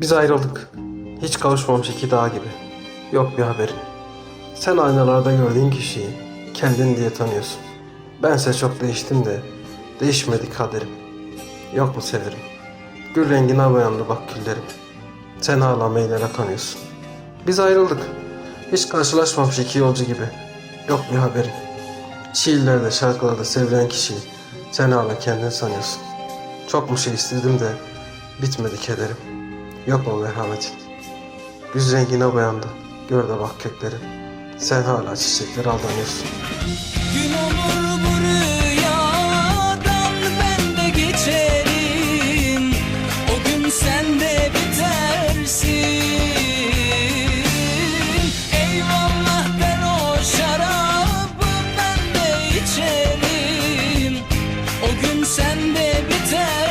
Biz ayrıldık. Hiç kavuşmamış iki dağ gibi. Yok bir haberin. Sen aynalarda gördüğün kişiyi kendin diye tanıyorsun. Bense çok değiştim de değişmedi kaderim. Yok mu severim? Gül rengine boyandı bak küllerim. Sen hala meylere kanıyorsun. Biz ayrıldık. Hiç karşılaşmamış iki yolcu gibi. Yok bir haberin. Şiirlerde, şarkılarda sevilen kişiyi sen hala kendin sanıyorsun. Çok mu şey istedim de bitmedi kederim. Yok mu merhametin? Yüz rengine boyandı. Gör de bak köklerin. Sen hala çiçeklere aldanıyorsun. Gün olur bu rüyadan ben de geçerim. O gün sen de bitersin. Eyvallah ben o şarabı ben de içerim. O gün sen de bitersin.